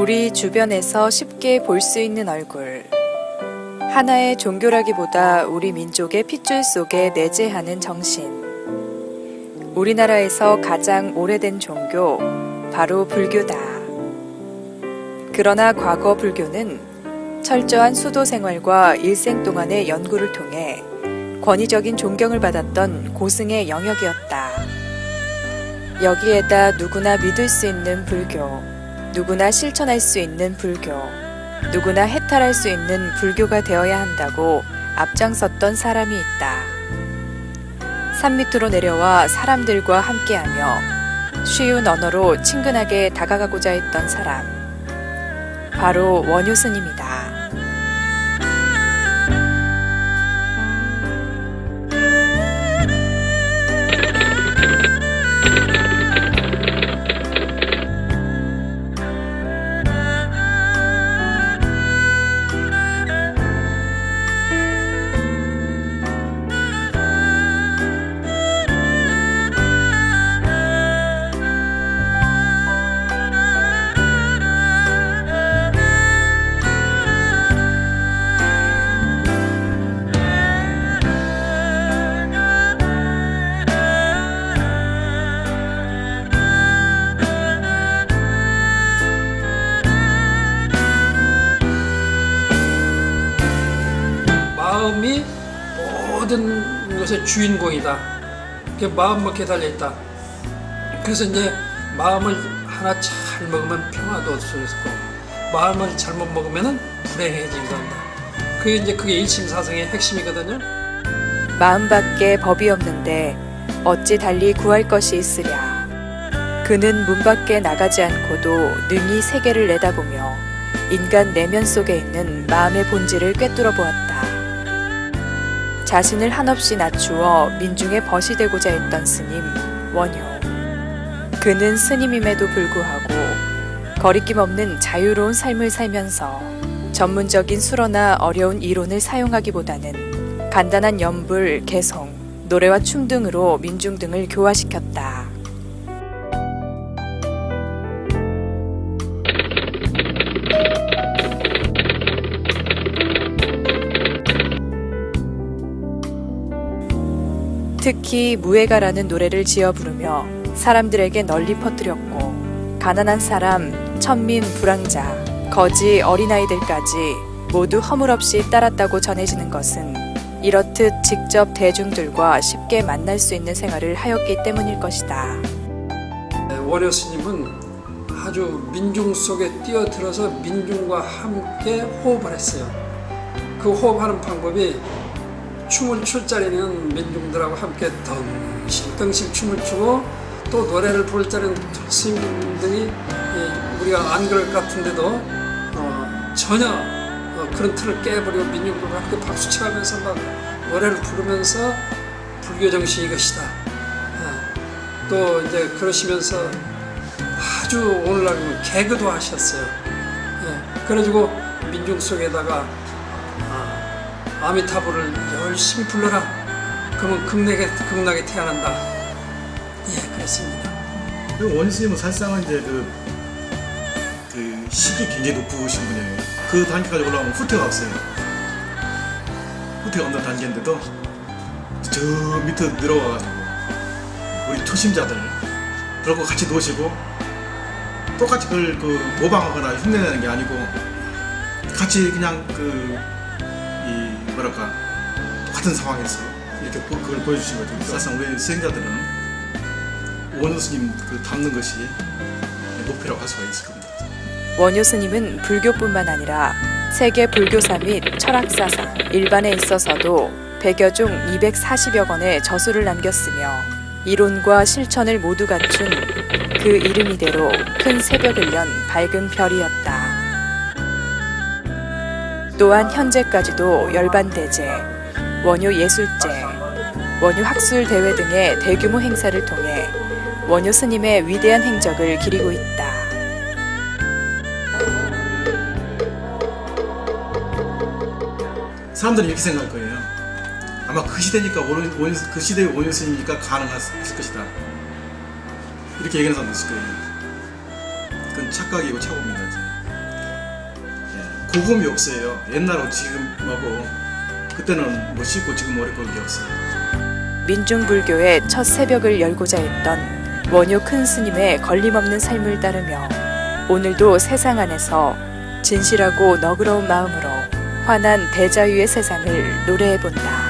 우리 주변에서 쉽게 볼 수 있는 얼굴. 하나의 종교라기보다 우리 민족의 핏줄 속에 내재하는 정신. 우리나라에서 가장 오래된 종교, 바로 불교다. 그러나 과거 불교는 철저한 수도 생활과 일생 동안의 연구를 통해 권위적인 존경을 받았던 고승의 영역이었다. 여기에다 누구나 믿을 수 있는 불교, 누구나 실천할 수 있는 불교, 누구나 해탈할 수 있는 불교가 되어야 한다고 앞장섰던 사람이 있다. 산 밑으로 내려와 사람들과 함께하며 쉬운 언어로 친근하게 다가가고자 했던 사람. 바로 원효 스님이다. 마음이 모든 것의 주인공이다. 그 마음먹게 달려 있다. 그래서 이제 마음을 하나 잘 먹으면 평화도 얻을 수 있고 마음을 잘못 먹으면은 불행해진 겁니다. 그게 이제 그게 일심사성의 핵심이거든요. 마음밖에 법이 없는데 어찌 달리 구할 것이 있으랴. 그는 문 밖에 나가지 않고도 능히 세계를 내다보며 인간 내면 속에 있는 마음의 본질을 꿰뚫어 보았다. 자신을 한없이 낮추어 민중의 벗이 되고자 했던 스님 원효. 그는 스님임에도 불구하고 거리낌 없는 자유로운 삶을 살면서 전문적인 수로나 어려운 이론을 사용하기보다는 간단한 연불, 개성, 노래와 춤 등으로 민중 등을 교화시켰다. 특히 무예가라는 노래를 지어 부르며 사람들에게 널리 퍼뜨렸고 가난한 사람, 천민, 불황자, 거지, 어린아이들까지 모두 허물없이 따랐다고 전해지는 것은 이렇듯 직접 대중들과 쉽게 만날 수 있는 생활을 하였기 때문일 것이다. 네, 원효 스님은 아주 민중 속에 뛰어들어서 민중과 함께 호흡을 했어요. 그 호흡하는 방법이 춤을 출 자리는 민중들하고 함께 덩실덩실 춤을 추고 또 노래를 부를 자리는 스님들이 예, 우리가 안 그럴 것 같은데도 어, 전혀 어, 그런 틀을 깨버리고 민중들과 함께 박수치면서 막 노래를 부르면서 불교 정신 이 것이다. 어, 또 이제 그러시면서 아주 오늘날 개그도 하셨어요. 예, 그래가지고 민중 속에다가 아, 아미타불을 열심히 불러라. 그러면 극락에, 극락에 태어난다. 예, 그랬습니다. 그 원스님은 사실상은 이제 그, 그 식이 굉장히 높으신 분이에요. 그 단계까지 올라오면 후퇴가 없어요. 후퇴가 없는 단계인데도 저 밑으로 내려와가지고 우리 초심자들 그러고 같이 노시고 똑같이 그걸 그 모방하거나 흉내내는 게 아니고 같이 그냥 그이 뭐랄까 똑같은 상황에서 이렇게 보- 그걸 보여주신 거죠. 사실상 우리 수행자들은 원효 스님 그 담는 것이 목표라고 할 수가 있을 겁니다. 원효 스님은 불교뿐만 아니라 세계 불교사 및 철학사상 일반에 있어서도 100여 종 240여 권의 저수를 남겼으며 이론과 실천을 모두 갖춘 그 이름 이대로 큰 새벽을 연 밝은 별이었다. 또한 현재까지도 열반대제, 원효 예술제, 원효 학술 대회 등의 대규모 행사를 통해 원효 스님의 위대한 행적을 기리고 있다. 사람들은 이렇게 생각할 거예요. 아마 그 시대니까 그 시대의 원효 스님이니까 가능했을 것이다. 이렇게 얘기하는 사람도 있을 거예요. 그건 착각이고 착오입니다. 고금이 없어요. 옛날하고 지금하고 그때는 뭐 쉽고 지금 어렵고 그게 없어요. 민중불교의 첫 새벽을 열고자 했던 원효 큰 스님의 걸림없는 삶을 따르며 오늘도 세상 안에서 진실하고 너그러운 마음으로 환한 대자유의 세상을 노래해 본다.